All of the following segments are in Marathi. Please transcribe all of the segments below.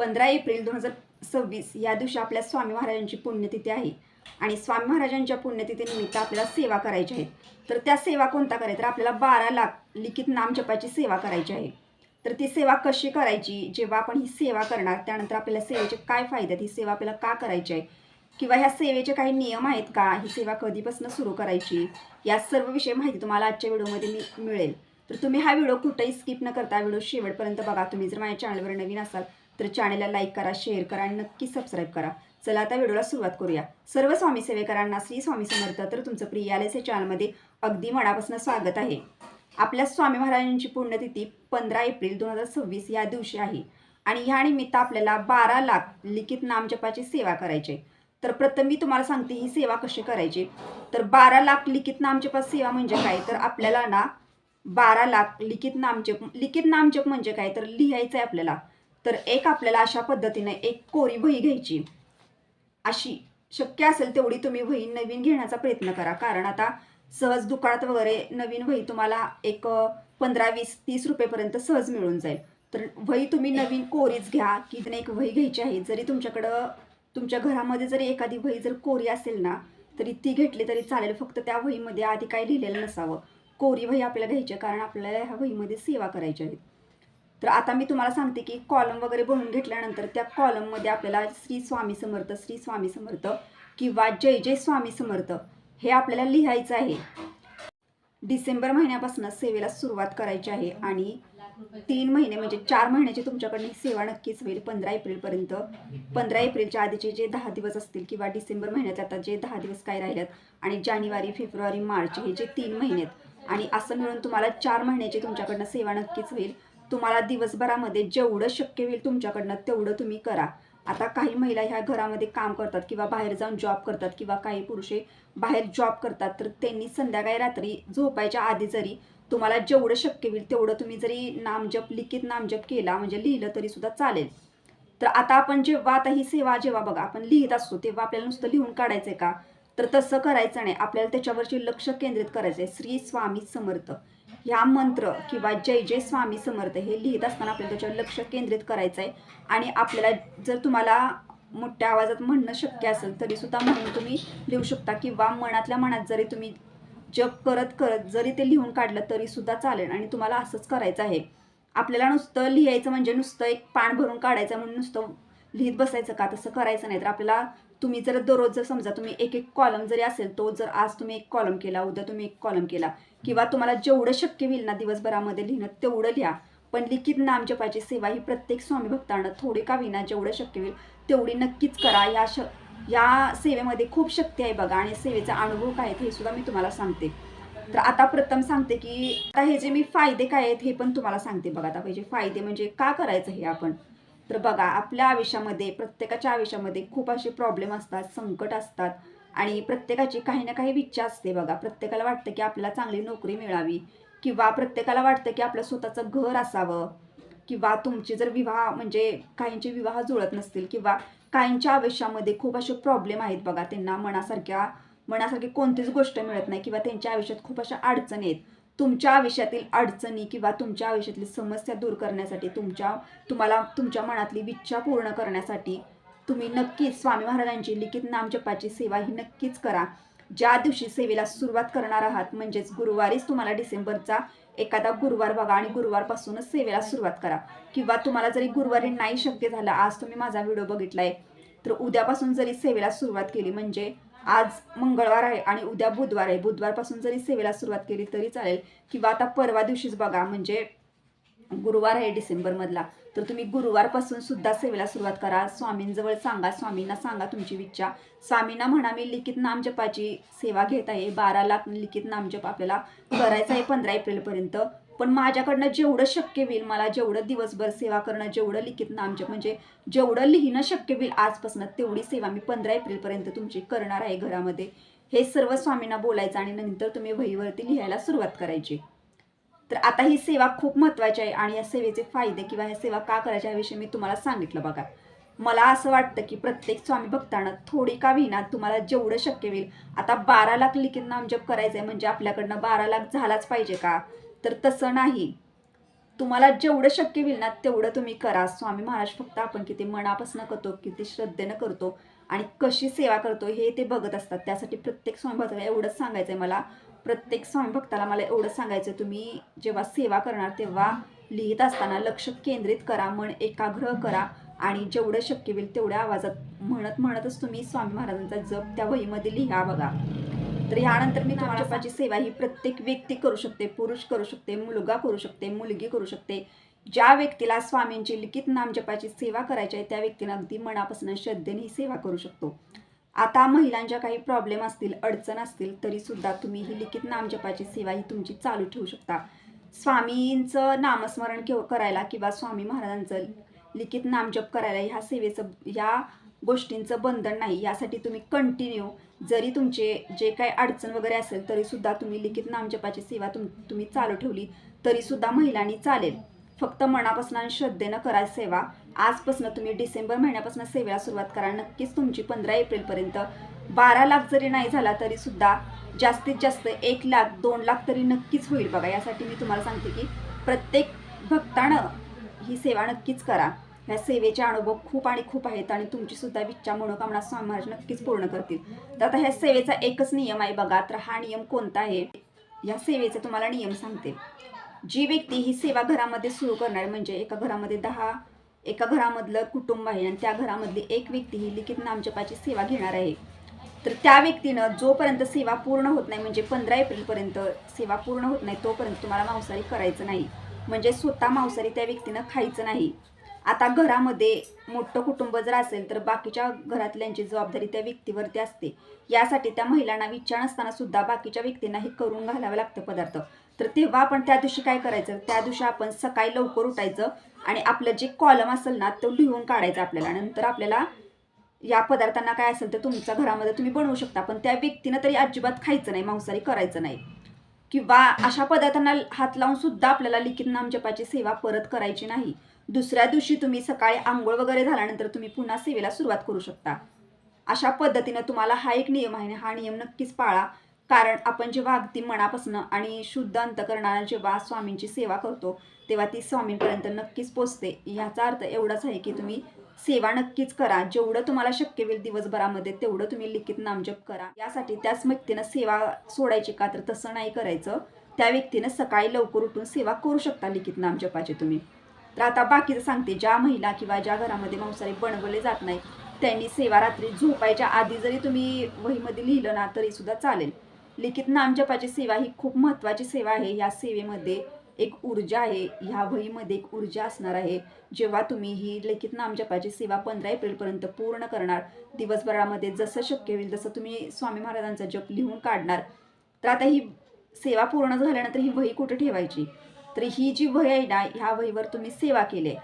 पंधरा एप्रिल दोन हजार सव्वीस या दिवशी आपल्या स्वामी महाराजांची पुण्यतिथी आहे. आणि स्वामी महाराजांच्या पुण्यतिथीनिमित्त आपल्याला सेवा करायची आहे. तर त्या सेवा कोणता करायच्या? तर आपल्याला बारा लाख लिखित नामजपाची सेवा करायची आहे. तर ती सेवा कशी करायची? जेव्हा आपण ही सेवा करणार त्यानंतर आपल्याला सेवेचे काय फायदे आहेत? ही सेवा आपल्याला का करायची आहे? किंवा ह्या सेवेचे काही नियम आहेत का? ही सेवा कधीपासून सुरू करायची? या सर्व विषयी माहिती तुम्हाला आजच्या व्हिडिओमध्ये मी मिळेल. तर तुम्ही हा व्हिडिओ कुठेही स्किप न करता व्हिडिओ शेवटपर्यंत बघा. तुम्ही जर माझ्या चॅनलवर नवीन असाल तर चॅनलला लाईक करा शेअर करा आणि नक्की सबस्क्राईब करा. चला आता व्हिडिओला सुरुवात करूया. सर्व स्वामी सेवेकरांना श्री स्वामी समर्थ तर तुमचं प्रियालेस या चॅनलमध्ये अगदी मनापासून स्वागत आहे. आपल्या स्वामी महाराजांची पुण्यतिथी पंधरा एप्रिल दोन हजार सव्वीस या दिवशी आहे. आणि ह्या निमित्त आपल्याला बारा लाख लिखित नामजपाची सेवा करायची आहे. तर प्रथम मी तुम्हाला सांगते ही सेवा कशी करायची? तर बारा लाख लिखित नामजपात सेवा म्हणजे काय? तर आपल्याला ना बारा लाख लिखित नामजप लिखित नामजप म्हणजे काय? तर लिहायचं आहे आपल्याला. तर एक आपल्याला अशा पद्धतीने एक कोरी वही घ्यायची. अशी शक्य असेल तेवढी तुम्ही वही नवीन घेण्याचा प्रयत्न करा. कारण आता सहज दुकानात वगैरे नवीन वही तुम्हाला एक पंधरा वीस तीस रुपयेपर्यंत सहज मिळून जाईल. तर वही तुम्ही नवीन कोरीच घ्या. की एक वही घ्यायची आहे. जरी तुमच्याकडं तुमच्या घरामध्ये जरी एखादी वही जर कोरी असेल ना तरी ती घेतली तरी चालेल. फक्त त्या वहीमध्ये आधी काही लिहिलेलं नसावं. कोरी वही आपल्याला घ्यायची आहे, कारण आपल्याला ह्या वहीमध्ये सेवा करायची आहे तर आता मी तुम्हाला सांगते की कॉलम वगैरे बनवून घेतल्यानंतर त्या कॉलममध्ये आपल्याला श्री स्वामी समर्थ श्री स्वामी समर्थ किंवा जय जय स्वामी समर्थ हे आपल्याला लिहायचं आहे. डिसेंबर महिन्यापासून सेवेला सुरुवात करायची आहे आणि तीन महिने म्हणजे चार महिन्याची तुमच्याकडनं ही सेवा नक्कीच होईल पंधरा एप्रिलपर्यंत पंधरा एप्रिलच्या आधीचे जे दहा दिवस असतील किंवा डिसेंबर महिन्यात आता जे दहा दिवस काय राहिल्यात आणि जानेवारी फेब्रुवारी मार्च हे जे तीन महिने आहेत. आणि असं मिळून तुम्हाला चार महिन्याची तुमच्याकडनं सेवा नक्कीच होईल. तुम्हाला दिवसभरामध्ये जेवढं शक्य होईल तुमच्याकडनं तेवढं तुम्ही करा. आता काही महिला ह्या घरामध्ये काम करतात किंवा बाहेर जाऊन जॉब करतात किंवा काही पुरुषे बाहेर जॉब करतात तर त्यांनी संध्याकाळी रात्री झोपायच्या आधी जरी तुम्हाला जेवढं शक्य होईल तेवढं तुम्ही जरी नामजप लिखित नामजप केला म्हणजे लिहिलं तरी सुद्धा चालेल. तर आता आपण जेव्हा आता ही सेवा जेव्हा बघा आपण लिहित असतो तेव्हा आपल्याला नुसतं लिहून काढायचंय का? तर तसं करायचं नाही. आपल्याला त्याच्यावरचे लक्ष केंद्रित करायचं आहे श्री स्वामी समर्थ. ह्या मंत्र किंवा जय जय स्वामी समर्थ हे लिहित असताना आपल्याला त्याच्यावर लक्ष केंद्रित करायचं आहे आणि आपल्याला जर तुम्हाला मोठ्या आवाजात म्हणणं शक्य असेल तरी सुद्धा म्हणून तुम्ही लिहू शकता किंवा मनातल्या मनात जरी तुम्ही जप करत करत जरी ते लिहून काढलं तरी सुद्धा चालेल. आणि तुम्हाला असंच करायचं आहे. आपल्याला नुसतं लिहायचं म्हणजे नुसतं एक पान भरून काढायचं म्हणून नुसतं लिहित बसायचं का? तसं करायचं नाही. तर आपल्याला तुम्ही जर दररोज जर समजा तुम्ही एक एक कॉलम जरी असेल तो जर आज तुम्ही एक कॉलम केला उद्या तुम्ही एक कॉलम केला किंवा तुम्हाला जेवढं शक्य होईल ना दिवसभरामध्ये लिहिणं तेवढं लिहा. पण लिखित नामजपाची सेवा ही प्रत्येक स्वामी भक्तांना थोडी का विना जेवढं शक्य होईल तेवढी नक्कीच करा. या श या सेवेमध्ये खूप शक्ती आहे बघा आणि सेवेचा अनुभव काय आहेत हे सुद्धा मी तुम्हाला सांगते. तर आता प्रथम सांगते की आता हे जे मी फायदे काय आहेत हे पण तुम्हाला सांगते बघा. आता पाहिजे फायदे म्हणजे का करायचं हे आपण? तर बघा आपल्या आयुष्यामध्ये प्रत्येकाच्या आयुष्यामध्ये खूप असे प्रॉब्लेम असतात संकट असतात. आणि प्रत्येकाची काही ना काही इच्छा असते बघा. प्रत्येकाला वाटतं की आपल्याला चांगली नोकरी मिळावी. किंवा प्रत्येकाला वाटतं की आपलं स्वतःचं घर असावं. किंवा तुमचे जर विवाह म्हणजे काहींचे विवाह जुळत नसतील किंवा काहींच्या आयुष्यामध्ये खूप असे प्रॉब्लेम आहेत बघा. त्यांना मनासारख्या मनासारखी कोणतीच गोष्ट मिळत नाही किंवा त्यांच्या आयुष्यात खूप अशा अडचणी आहेत. तुमच्या आयुष्यातील अडचणी किंवा तुमच्या आयुष्यातील समस्या दूर करण्यासाठी तुमच्या तुम्हाला तुमच्या मनातली इच्छा पूर्ण करण्यासाठी तुम्ही नक्कीच स्वामी महाराजांची लिखित नामजपाची सेवा ही नक्कीच करा. ज्या दिवशी सेवेला सुरुवात करणार आहात म्हणजेच गुरुवारीच तुम्हाला डिसेंबरचा एखादा गुरुवार बघा आणि गुरुवारपासूनच सेवेला सुरुवात करा. किंवा तुम्हाला जरी गुरुवारी नाही शक्य झालं आज तुम्ही माझा व्हिडिओ बघितलाय तर उद्यापासून जरी सेवेला सुरुवात केली म्हणजे आज मंगळवार आहे आणि उद्या बुधवार आहे. बुधवारपासून जरी सेवेला सुरुवात केली तरी चालेल. किंवा आता परवा दिवशीच बघा म्हणजे गुरुवार आहे डिसेंबरमधला. तर तुम्ही गुरुवारपासून सुद्धा सेवेला सुरुवात करा. स्वामींजवळ सांगा स्वामींना सांगा तुमची इच्छा. स्वामींना म्हणा मी लिखित नामजपाची सेवा घेत आहे. बारा लाख लिखित नामजप आपल्याला करायचा आहे पंधरा एप्रिलपर्यंत. पण माझ्याकडनं जेवढं शक्य होईल मला जेवढं दिवसभर सेवा करणं जेवढं लिखित नामजप म्हणजे जेवढं लिहिणं शक्य होईल आजपासून तेवढी सेवा मी पंधरा एप्रिलपर्यंत तुमची करणार आहे घरामध्ये. हे सर्व स्वामींना बोलायचं आणि नंतर तुम्ही वहीवरती लिहायला सुरुवात करायची. तर आता ही सेवा खूप महत्त्वाची आहे आणि या सेवेचे फायदे किंवा ह्या सेवा का करायच्या याविषयी मी तुम्हाला सांगितलं बघा. मला असं वाटतं की प्रत्येक स्वामी भक्तानं थोडी का विना तुम्हाला जेवढं शक्य होईल आता बारा लाख लिखित नामजप करायचं आहे म्हणजे आपल्याकडनं बारा लाख झालाच पाहिजे का? तर तसं नाही. तुम्हाला जेवढं शक्य होईल ना तेवढं तुम्ही करा. स्वामी महाराज फक्त आपण किती मनापासून करतो किती श्रद्धेनं करतो आणि कशी सेवा करतो हे ते बघत असतात. त्यासाठी प्रत्येक स्वामी भक्ताला एवढंच सांगायचं आहे मला. प्रत्येक स्वामी भक्ताला मला एवढंच सांगायचं आहे, तुम्ही जेव्हा सेवा करणार तेव्हा लिहित असताना लक्ष केंद्रित करा मन एकाग्र करा आणि जेवढं शक्य होईल तेवढ्या आवाजात म्हणत म्हणतच तुम्ही स्वामी महाराजांचा जप त्या वहीमध्ये लिहा बघा. तर यानंतर मी जपाची सेवा ही प्रत्येक व्यक्ती करू शकते पुरुष करू शकते मुलगा करू शकते मुलगी करू शकते. ज्या व्यक्तीला स्वामींची लिखित नाम जपाची सेवा करायची आहे त्या व्यक्तीनं अगदी मनापासून श्रद्धेने ही सेवा करू शकतो. आता महिलांच्या काही प्रॉब्लेम असतील अडचण असतील तरी सुद्धा तुम्ही ही लिखित नाम जपाची सेवा ही तुमची चालू ठेवू शकता. स्वामींचं नामस्मरण केव करायला किंवा स्वामी महाराजांचं लिखित नामजप करायला ह्या सेवेचं ह्या गोष्टींचं बंधन नाही यासाठी तुम्ही कंटिन्यू जरी तुमचे जे काही अडचण वगैरे असेल तरीसुद्धा तुम्ही लिखित नामजपाची सेवा तुम तुम्ही चालू ठेवली तरीसुद्धा महिलांनी चालेल. फक्त मनापासून आणि श्रद्धेनं करा सेवा. आजपासून तुम्ही डिसेंबर महिन्यापासून सेवेला सुरुवात करा नक्कीच तुमची पंधरा एप्रिलपर्यंत बारा लाख जरी नाही झाला तरीसुद्धा जास्तीत जास्त एक लाख दोन लाख तरी नक्कीच होईल बघा. यासाठी मी तुम्हाला सांगते की प्रत्येक भक्तानं ही सेवा नक्कीच करा. ह्या सेवेचे अनुभव खूप आणि खूप आहेत आणि तुमची सुद्धा इच्छा मनोकामना स्वामी महाराज नक्कीच पूर्ण करतील. तर आता ह्या सेवेचा एकच नियम आहे बघा तर हा नियम कोणता आहे? या सेवेचा तुम्हाला नियम सांगते. जी व्यक्ती ही सेवा घरामध्ये सुरू करणार म्हणजे एका घरामध्ये दहा एका घरामधलं कुटुंब आहे आणि त्या घरामधली एक व्यक्ती ही लिखित नामजपाची सेवा घेणार आहे. तर त्या व्यक्तीनं जोपर्यंत सेवा पूर्ण होत नाही म्हणजे पंधरा एप्रिलपर्यंत सेवा पूर्ण होत नाही तोपर्यंत तुम्हाला मांसाहारी करायचं नाही. म्हणजे स्वतः मांसाहारी त्या व्यक्तीनं खायचं नाही. आता घरामध्ये मोठं कुटुंब जर असेल तर बाकीच्या घरातल्यांची जबाबदारी त्या व्यक्तीवरती असते. यासाठी त्या महिलांना विचार नसताना सुद्धा बाकीच्या व्यक्तींना हे करून घालावं लागतं पदार्थ. तर तेव्हा आपण त्या दिवशी काय करायचं? त्या दिवशी आपण सकाळी लवकर उठायचं आणि आपलं जे कॉलम असेल ना तो लिहून काढायचा आपल्याला. नंतर आपल्याला या पदार्थांना काय असेल तर तुमच्या घरामध्ये तुम्ही बनवू शकता. पण त्या व्यक्तीनं तरी अजिबात खायचं नाही मांसाहारी करायचं नाही. किंवा अशा पदार्थांना हात लावून सुद्धा आपल्याला लिखित नामजपाची सेवा परत करायची नाही. दुसऱ्या दिवशी तुम्ही सकाळी आंघोळ वगैरे झाल्यानंतर तुम्ही पुन्हा सेवेला सुरुवात करू शकता. अशा पद्धतीनं तुम्हाला हा एक नियम आहे हा नियम नक्कीच पाळा. कारण आपण जेव्हा अगदी मनापासून आणि शुद्ध अंतकरणानं जेव्हा स्वामींची सेवा करतो तेव्हा ती स्वामींपर्यंत नक्कीच पोचते. याचा अर्थ एवढाच आहे की तुम्ही सेवा नक्कीच करा. जेवढं तुम्हाला शक्य होईल दिवसभरामध्ये तेवढं तुम्ही लिखित नामजप करा. यासाठी त्याच व्यक्तीनं सेवा सोडायची का तर तसं नाही करायचं. त्या व्यक्तीनं सकाळी लवकर उठून सेवा करू शकता लिखित नामजपाची तुम्ही. तर आता बाकीचं सांगते ज्या महिला किंवा ज्या घरामध्ये मांसाहारी बनवले जात नाही त्यांनी सेवा रात्री झोपायच्या आधी जरी तुम्ही वहीमध्ये लिहिलं ना तरी सुद्धा चालेल. लिखित नामजपाची सेवा ही खूप महत्त्वाची सेवा आहे. या सेवेमध्ये एक ऊर्जा आहे. ह्या वहीमध्ये एक ऊर्जा असणार आहे. जेव्हा तुम्ही ही लिखित नामजपाची सेवा पंधरा एप्रिलपर्यंत पूर्ण करणार दिवसभरामध्ये जसं शक्य होईल तसं तुम्ही स्वामी महाराजांचा जप लिहून काढणार. तर आता ही सेवा पूर्ण झाल्यानंतर ही वही कुठे ठेवायची? तर ही जी वही आहे ना ह्या वहीवर तुम्ही सेवा केली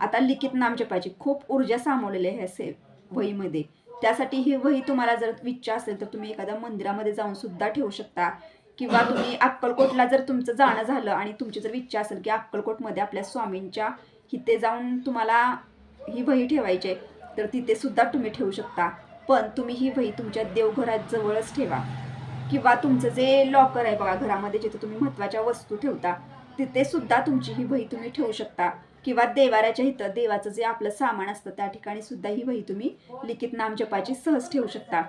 आता लिखित नामजपाची खूप ऊर्जा सामावलेली आहे ह्या से वहीमध्ये. त्यासाठी ही वही तुम्हाला जर इच्छा असेल तर तुम्ही एखाद्या मंदिरामध्ये जाऊन सुद्धा ठेवू शकता. किंवा तुम्ही अक्कलकोटला जर तुमचं जाणं झालं आणि तुमची जर इच्छा असेल की अक्कलकोटमध्ये आपल्या स्वामींच्या इथे जाऊन तुम्हाला ही वही ठेवायची आहे तर तिथे सुद्धा तुम्ही ठेवू शकता. पण तुम्ही ही वही तुमच्या देवघरात जवळच ठेवा. किंवा तुमचं जे लॉकर आहे बघा घरामध्ये जिथे तुम्ही महत्त्वाच्या वस्तू ठेवता तिथे सुद्धा तुमची ही वही तुम्ही ठेवू शकता. किंवा देवाऱ्याच्या इथं देवाचं जे आपलं सामान असतं त्या ठिकाणी सुद्धा ही वही तुम्ही लिखित नामजपाची सहज ठेवू शकता.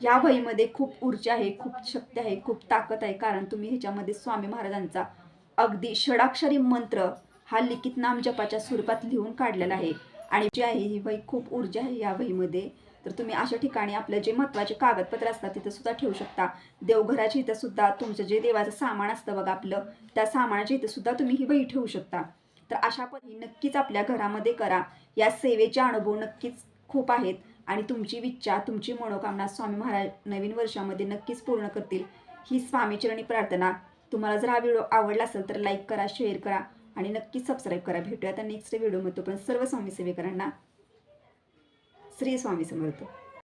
या वहीमध्ये खूप ऊर्जा आहे खूप शक्ती आहे खूप ताकद आहे. कारण तुम्ही ह्याच्यामध्ये स्वामी महाराजांचा अगदी षडाक्षरी मंत्र हा लिखित नामजपाच्या स्वरूपात लिहून काढलेला आहे. आणि जी आहे ही वही खूप ऊर्जा आहे या वहीमध्ये. तर तुम्ही अशा ठिकाणी आपलं जे महत्त्वाचे कागदपत्र असतात तिथं सुद्धा ठेवू शकता. देवघराच्या इथं सुद्धा तुमचं जे देवाचं सामान असतं बघा आपलं त्या सामानाच्या इथं सुद्धा तुम्ही ही वही ठेवू शकता. तर अशा पद्धतीने नक्कीच आपल्या घरामध्ये करा. या सेवेचे अनुभव नक्कीच खूप आहेत आणि तुमची इच्छा तुमची मनोकामना स्वामी महाराज नवीन वर्षामध्ये नक्कीच पूर्ण करतील. ही स्वामीचरणी प्रार्थना तुम्हाला जर हा व्हिडिओ आवडला असेल तर लाईक करा शेअर करा आणि नक्कीच सबस्क्राईब करा. भेटूया आता नेक्स्ट व्हिडिओमध्ये. पण सर्व स्वामी सेवेकरांना श्री स्वामी समर्थ.